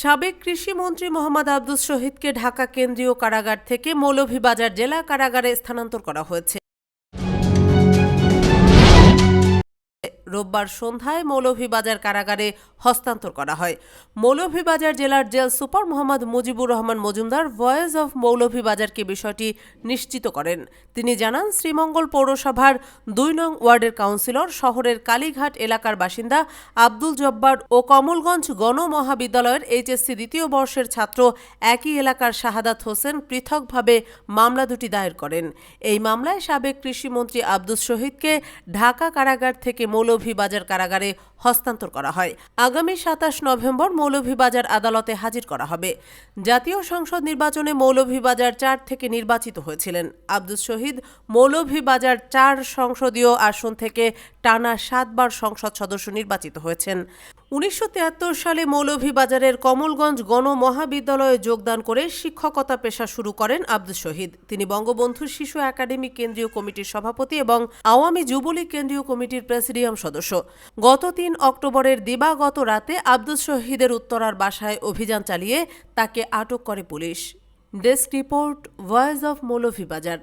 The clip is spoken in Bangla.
সাবেক কৃষিমন্ত্রী মোহাম্মদ আব্দুস শহীদকে ঢাকা কেন্দ্রীয় কারাগার থেকে মৌলভীবাজার জেলা কারাগারে স্থানান্তর করা হয়েছে। রোববার সন্ধ্যায় মৌলভীবাজার কারাগারে হস্তান্তর করা হয়। মৌলভীবাজার জেলার jail super Mohammad Mujibur Rahman Majumder voice of মৌলভীবাজারকে বিষয়টি নিশ্চিত করেন। তিনি জানান, শ্রীমঙ্গল পৌরসভার দুই নং ওয়ার্ডের কাউন্সিলর, শহরের কালীঘাট এলাকার বাসিন্দা আব্দুল জব্বার ও কমলগঞ্জ গণ মহাবিদ্যালয়ের এইচএসসি দ্বিতীয় বর্ষের ছাত্র একই এলাকার শাহাদাত হোসেন পৃথকভাবে মামলা দুটি দায়ের করেন। এই মামলায় সাবেক কৃষিমন্ত্রী আব্দুস শহীদকে ঢাকা কারাগার থেকে মৌলভীবাজার কারাগারে হস্তান্তর করা হয়। আগামী সাতাশ নভেম্বর মৌলভীবাজার আদালতে হাজির করা হবে। জাতীয় সংসদ নির্বাচনে মৌলভীবাজার চার থেকে নির্বাচিত হয়েছিলেন। আব্দুল শহীদ মৌলভীবাজার চার সংসদীয় আসন থেকে টানা সাতবার সংসদ সদস্য নির্বাচিত হয়েছেন। উনিশশো তিয়াত্তর সালে মৌলভীবাজারের কমলগঞ্জ গণ মহাবিদ্যালয়ে যোগদান করে শিক্ষকতা পেশা শুরু করেন আব্দুস শহীদ। তিনি বঙ্গবন্ধু শিশু একাডেমি কেন্দ্রীয় কমিটির সভাপতি এবং আওয়ামী যুবলীগ কেন্দ্রীয় কমিটির প্রেসিডিয়াম সদস্য। গত তিন অক্টোবরের দিবাগত রাতে আব্দুস শহীদের উত্তরার বাসায় অভিযান চালিয়ে তাকে আটক করে police. Desk report, voice of Moulvibazar.